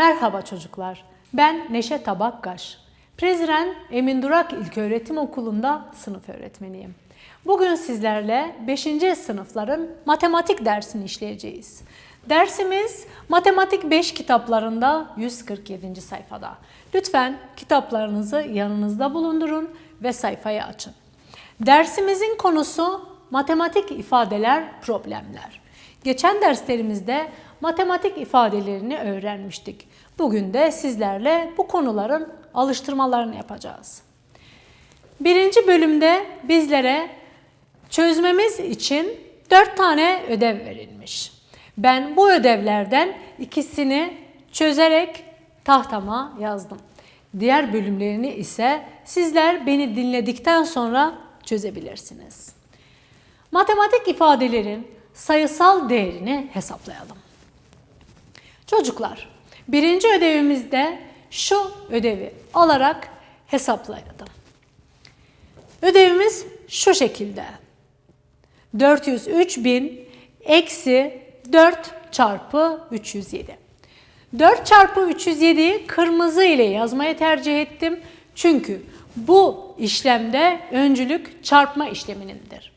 Merhaba çocuklar. Ben Neşe Tabakkaş. Prezren Emin Durak İlköğretim Okulu'nda sınıf öğretmeniyim. Bugün sizlerle 5. sınıfların matematik dersini işleyeceğiz. Dersimiz Matematik 5 kitaplarında 147. sayfada. Lütfen kitaplarınızı yanınızda bulundurun ve sayfayı açın. Dersimizin konusu matematik ifadeler, problemler. Geçen derslerimizde matematik ifadelerini öğrenmiştik. Bugün de sizlerle bu konuların alıştırmalarını yapacağız. Birinci bölümde bizlere çözmemiz için dört tane ödev verilmiş. Ben bu ödevlerden ikisini çözerek tahtama yazdım. Diğer bölümlerini ise sizler beni dinledikten sonra çözebilirsiniz. Matematik ifadelerin sayısal değerini hesaplayalım. Çocuklar, birinci ödevimizde şu ödevi alarak hesaplayalım. Ödevimiz şu şekilde. 403 bin eksi 4 çarpı 307. 4 çarpı 307'yi kırmızı ile yazmayı tercih ettim. Çünkü bu işlemde öncülük çarpma işleminindir.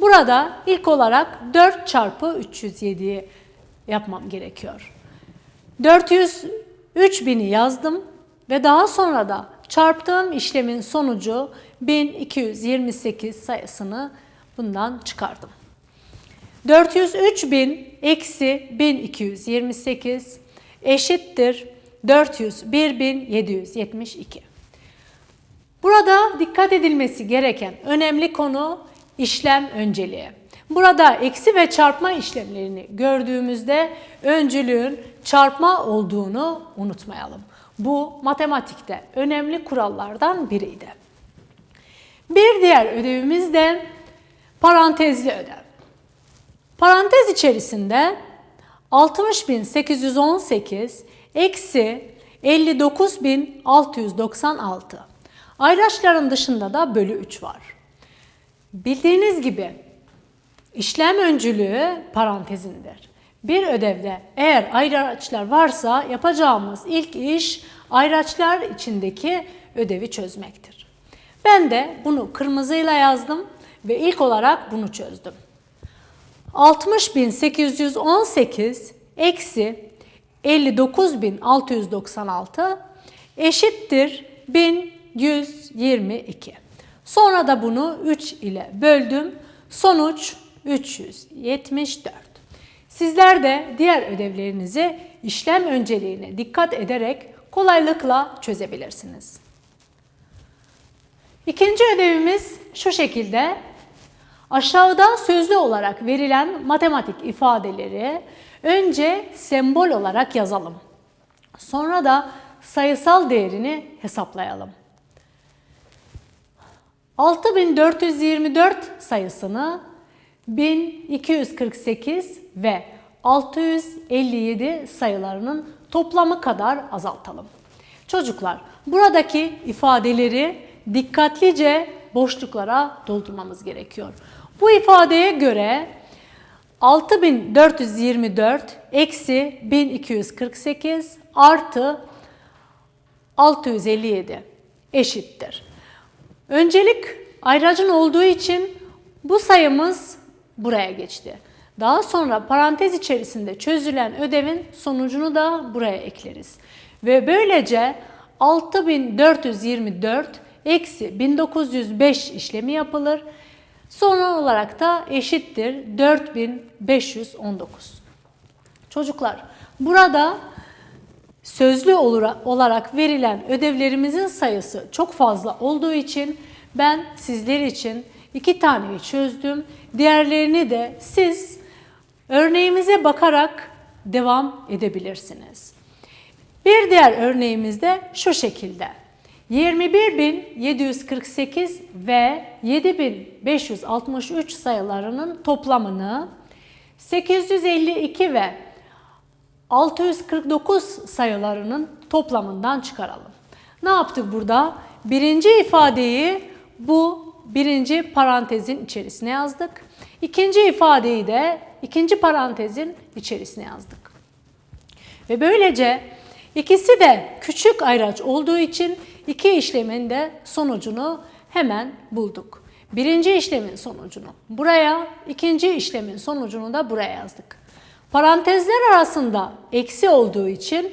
Burada ilk olarak 4 çarpı 307'yi yapmam gerekiyor. 403 bini yazdım ve daha sonra da çarptığım işlemin sonucu 1228 sayısını bundan çıkardım. 403 bin eksi 1228 eşittir 401 bin 772. Burada dikkat edilmesi gereken önemli konu işlem önceliği. Burada eksi ve çarpma işlemlerini gördüğümüzde öncülüğün çarpma olduğunu unutmayalım. Bu matematikte önemli kurallardan biriydi. Bir diğer ödevimiz de parantezli ödev. Parantez içerisinde 60.818 eksi 59.696. Ayraçların dışında da bölü 3 var. Bildiğiniz gibi işlem öncülüğü parantezindir. Bir ödevde eğer ayraçlar varsa yapacağımız ilk iş ayraçlar içindeki ödevi çözmektir. Ben de bunu kırmızıyla yazdım ve ilk olarak bunu çözdüm. 60.818 eksi 59.696 eşittir 1122. Sonra da bunu 3 ile böldüm. Sonuç 374. Sizler de diğer ödevlerinizi işlem önceliğine dikkat ederek kolaylıkla çözebilirsiniz. İkinci ödevimiz şu şekilde. Aşağıda sözlü olarak verilen matematik ifadeleri önce sembol olarak yazalım. Sonra da sayısal değerini hesaplayalım. 6424 sayısını 1248 ve 657 sayılarının toplamı kadar azaltalım. Çocuklar, buradaki ifadeleri dikkatlice boşluklara doldurmamız gerekiyor. Bu ifadeye göre 6424 eksi 1248 artı 657 eşittir. Öncelik ayracın olduğu için bu sayımız buraya geçti. Daha sonra parantez içerisinde çözülen ödevin sonucunu da buraya ekleriz. Ve böylece 6424 eksi 1905 işlemi yapılır. Son olarak da eşittir 4519. Çocuklar burada sözlü olarak verilen ödevlerimizin sayısı çok fazla olduğu için ben sizler için iki taneyi çözdüm. Diğerlerini de siz örneğimize bakarak devam edebilirsiniz. Bir diğer örneğimiz de şu şekilde. 21.748 ve 7.563 sayılarının toplamını 852 ve 649 sayılarının toplamından çıkaralım. Ne yaptık burada? Birinci ifadeyi bu birinci parantezin içerisine yazdık. İkinci ifadeyi de ikinci parantezin içerisine yazdık. Ve böylece İkisi de küçük ayraç olduğu için iki işlemin de sonucunu hemen bulduk. Birinci işlemin sonucunu buraya, ikinci işlemin sonucunu da buraya yazdık. Parantezler arasında eksi olduğu için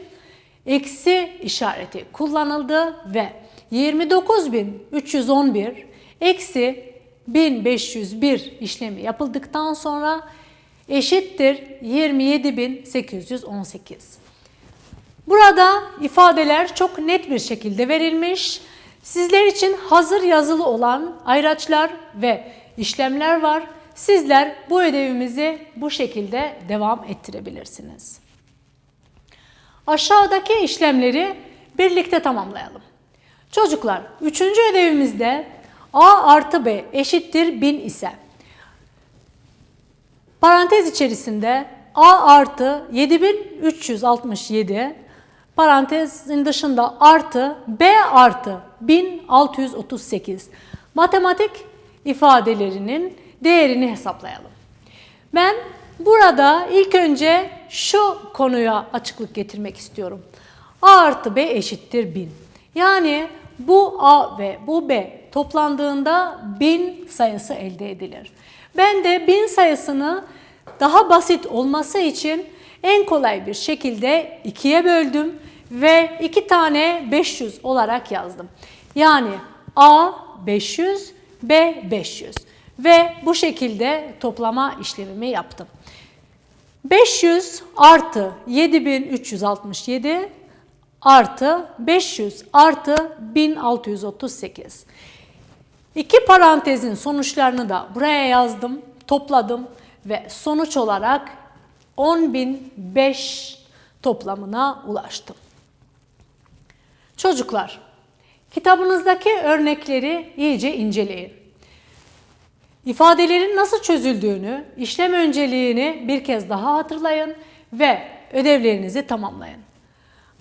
eksi işareti kullanıldı ve 29.311 eksi 1501 işlemi yapıldıktan sonra eşittir 27.818. Burada ifadeler çok net bir şekilde verilmiş. Sizler için hazır yazılı olan ayraçlar ve işlemler var. Sizler bu ödevimizi bu şekilde devam ettirebilirsiniz. Aşağıdaki işlemleri birlikte tamamlayalım. Çocuklar, üçüncü ödevimizde A artı B eşittir 1000 ise parantez içerisinde A artı 7367 parantezin dışında artı B artı 1638 matematik ifadelerinin değerini hesaplayalım. Ben burada ilk önce şu konuya açıklık getirmek istiyorum. A artı B eşittir 1000. Yani bu A ve bu B toplandığında 1000 sayısı elde edilir. Ben de 1000 sayısını daha basit olması için en kolay bir şekilde ikiye böldüm ve iki tane 500 olarak yazdım. Yani A 500, B 500 ve bu şekilde toplama işlemimi yaptım. 500 artı 7367 artı 500 artı 1638. İki parantezin sonuçlarını da buraya yazdım, topladım ve sonuç olarak 10.005 toplamına ulaştım. Çocuklar, kitabınızdaki örnekleri iyice inceleyin. İfadelerin nasıl çözüldüğünü, işlem önceliğini bir kez daha hatırlayın ve ödevlerinizi tamamlayın.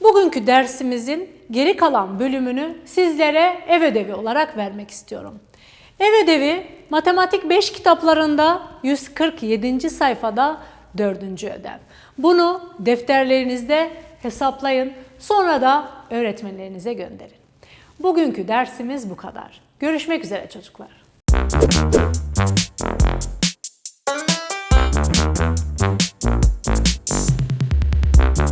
Bugünkü dersimizin geri kalan bölümünü sizlere ev ödevi olarak vermek istiyorum. Ev ödevi matematik 5 kitaplarında 147. sayfada 4. ödev. Bunu defterlerinizde hesaplayın, sonra da öğretmenlerinize gönderin. Bugünkü dersimiz bu kadar. Görüşmek üzere çocuklar.